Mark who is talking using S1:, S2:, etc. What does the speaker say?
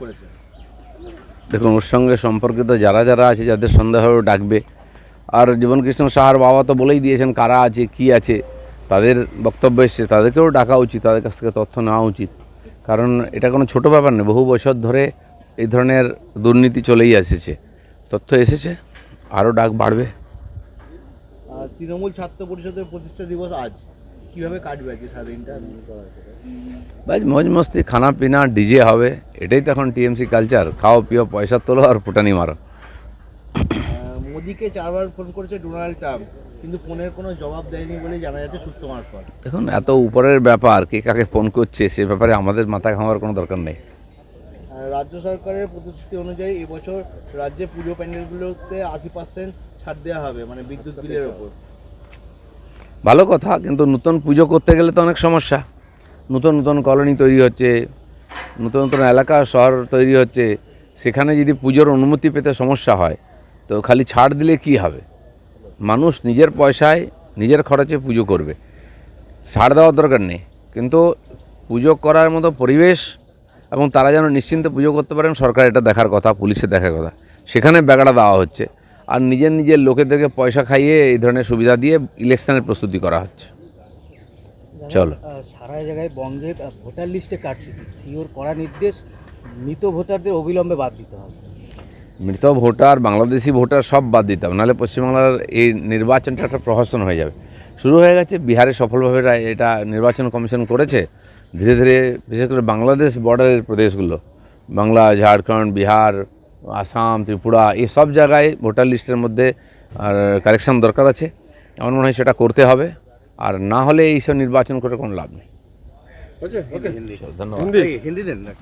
S1: করেছে?
S2: দেখুন ওর সঙ্গে সম্পর্কিত যারা যারা আছে যাদের সন্দেহ ডাকবে আর জীবনকৃষ্ণ সাহার বাবা তো বলেই দিয়েছেন কারা আছে কি আছে তাদের বক্তব্য এসছে তাদেরকেও ডাকা উচিত তাদের কাছ থেকে তথ্য নেওয়া উচিত। কারণ এটা কোনো ছোটো ব্যাপার নেই বহু বছর ধরে এই ধরনের দুর্নীতি চলেই এসেছে। তথ্য এসেছে আরও ডাক বাড়বে।
S1: তৃণমূল ছাত্র পরিষদের প্রতিষ্ঠা দিবস আজ কীভাবে কাটবে আজকে সারাদিনটা? পরে?
S2: মজ মস্তি খানা পিনা ডিজে হবে। এটাই তো এখন টিএমসি কালচার খাও পিও পয়সা তোলো আর ফুটানি মারো।
S1: মোদিকে চারবার ফোন করেছে ডোনাল্ড ট্রাম্প কিন্তু ফোনের কোনো জবাব দেয়নি বলে জানা যাচ্ছে সূত্র মারফত
S2: দেখুন এত উপরের ব্যাপার কে কাকে ফোন করছে সে ব্যাপারে আমাদের মাথা ঘামার কোনো দরকার নেই।
S1: রাজ্য সরকারের প্রতিশ্রুতি অনুযায়ী এবছর রাজ্যে পুজো প্যান্ডেলগুলোতে আশি পার্সেন্ট ছাড় দেওয়া হবে মানে বিদ্যুৎ বিলের ওপর।
S2: ভালো কথা কিন্তু নতুন পুজো করতে গেলে তো অনেক সমস্যা। নতুন নতুন কলোনি তৈরি হচ্ছে নতুন নতুন এলাকা, শহর তৈরি হচ্ছে, সেখানে যদি পুজোর অনুমতি পেতে সমস্যা হয়, তো খালি ছাড় দিলে কি হবে? মানুষ নিজের পয়সায় নিজের খরচে পুজো করবে। ছাড় দেওয়ার দরকার নেই, কিন্তু পুজো করার মতো পরিবেশ এবং তারা যেন নিশ্চিন্তে পুজো করতে পারেন, সরকার এটা দেখার কথা, পুলিশে দেখার কথা। সেখানে ব্যাগড়া দেওয়া হচ্ছে। আর নিজের নিজের লোকেদেরকে পয়সা খাইয়ে এই ধরনের সুবিধা দিয়ে ইলেকশনের প্রস্তুতি করা হচ্ছে। চলো।
S3: সারা জায়গায় বঙ্গের ভোটার লিস্টে কারচুপি। সিওর করা নির্দেশ মৃত ভোটারদের অবিলম্বে বাদ দিতে হবে।
S2: মৃত ভোটার বাংলাদেশি ভোটার সব বাদ দিতে হবে নাহলে পশ্চিমবাংলার এই নির্বাচনটা একটা প্রহসন হয়ে যাবে। শুরু হয়ে গেছে বিহারে সফলভাবে এটা নির্বাচন কমিশন করেছে। ধীরে ধীরে বিশেষ করে বাংলাদেশ বর্ডারের প্রদেশগুলো বাংলা ঝাড়খণ্ড বিহার আসাম ত্রিপুরা এই সব জায়গায় ভোটার লিস্টের মধ্যে আর কারেকশন দরকার আছে। আমার মনে হয় সেটা করতে হবে। আর না হলে এইসব নির্বাচন করে কোনো লাভ নেই। চলো, ধন্যবাদ।
S1: হিন্দি দেন না।